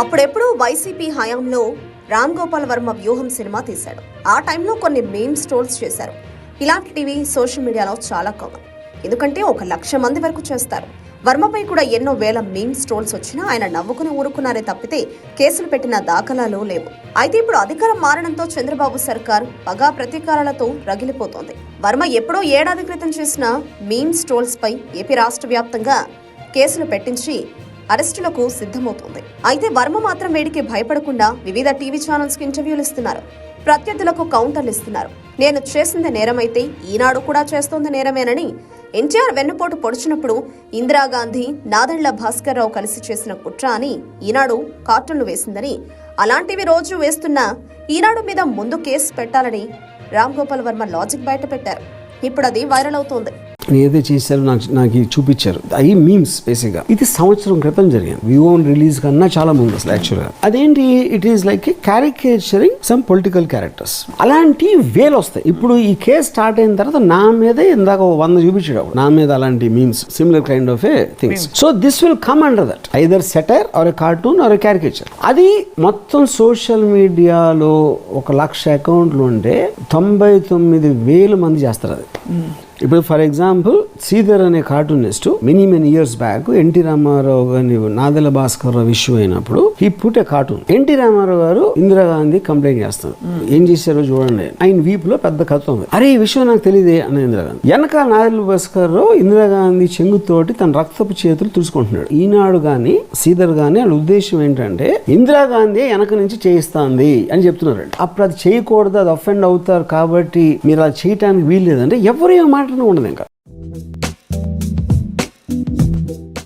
అప్పుడెప్పుడు YCP హయాంలో రామ్ గోపాల్ వర్మ వ్యూహం cinema తీశాడు. ఆ టైంలో కొన్ని మేమ్స్ స్టోల్స్ చేశారు. ఇలాంటివి సోషల్ మీడియాలో చాలా కామన్. ఎందుకంటే ఒక లక్ష మంది వరకు చేస్తారు. వర్మపై కూడా ఎన్నో వేల మీమ్ స్టోల్స్ వచ్చినా ఆయన నవ్వుకుని ఊరుకున్నారే తప్పితే కేసులు పెట్టిన దాఖలాలు లేవు. అయితే ఇప్పుడు అధికారం మారడంతో చంద్రబాబు సర్కార్ పగా ప్రతీకారాలతో రగిలిపోతోంది. వర్మ ఎప్పుడో ఏడాది క్రితం చేసిన మీమ్ ట్రోల్స్ పై ఏపీ రాష్ట్ర వ్యాప్తంగా కేసులు పెట్టించి అరెస్టులకు సిద్ధమవుతోంది. అయితే వర్మ మాత్రం వేడికి భయపడకుండా వివిధ టీవీ ఛానల్స్కి ఇంటర్వ్యూలు ఇస్తున్నారు. ప్రత్యర్థులకు కౌంటర్లు ఇస్తున్నారు. నేను చేసింది నేరమైతే ఈనాడు కూడా చేస్తోంది నేరమేనని ఎన్టీఆర్ వెన్నుపోటు పొడిచినప్పుడు ఇందిరాగాంధీ నాదెండ్ల భాస్కర్ రావు కలిసి చేసిన కుట్ర అని ఈనాడు కార్టూన్లు వేసిందని అలాంటివి రోజు వేస్తున్న ఈనాడు మీద ముందు కేసు పెట్టాలని రామ్ గోపాల్ వర్మ లాజిక్ బయట పెట్టారు ఇప్పుడు అది వైరల్ అవుతోంది. ఏదో చేశారో నాకు నాకు ఇది చూపించారు. అవి మీమ్స్ బేసిక్గా ఇది సంవత్సరం క్రితం జరిగింది. వ్యూ ఓన్ రిలీజ్ కన్నా చాలా ముందు అసలు యాక్చువల్గా అదేంటి? It is like caricaturing some political characters అలాంటి వేలు వస్తాయి. ఇప్పుడు ఈ కేసు స్టార్ట్ అయిన తర్వాత నా మీదే ఇందాక వంద చూపించాడు. నా మీద అలాంటి memes similar kind of a things so this will come under that either satire or a cartoon or a caricature అది మొత్తం సోషల్ మీడియాలో ఒక లక్ష అకౌంట్లు ఉంటే తొంభై తొమ్మిది వేల మంది చేస్తారు అది. ఇప్పుడు ఫర్ ఎగ్జాంపుల్ సీధర్ అనే cartoonist many many years back NT Rama Rao గారిని నాదెల భాస్కర్ రావు ఇష్యూ అయినప్పుడు ఈ put a cartoon NT Rama Rao గారు ఇందిరాగాంధీ కంప్లైంట్ చేస్తారు. ఏం చేశారో చూడండి. ఆయన వీపులో పెద్ద కథ ఉంది. అరే ఈ విషయం నాకు తెలియదే అన్న ఇందిరాగాంధీ వెనక నాదెల భాస్కర్ రావు ఇందిరాగాంధీ చెంగుతోటి తన రక్తపు చేతులు తుడుచుకుంటున్నాడు. ఈనాడు గాని సీధర్ గాని వాళ్ళ ఉద్దేశం ఏంటంటే ఇందిరాగాంధీ వెనక నుంచి చేయిస్తాంది అని చెప్తున్నారు అప్పుడు అది చేయకూడదు అది అఫెండ్ అవుతారు కాబట్టి మీరు అది చేయటానికి వీల్లేదంటే ఎవరు ఏం మాట్లాడడం ఉండదు ఇంకా.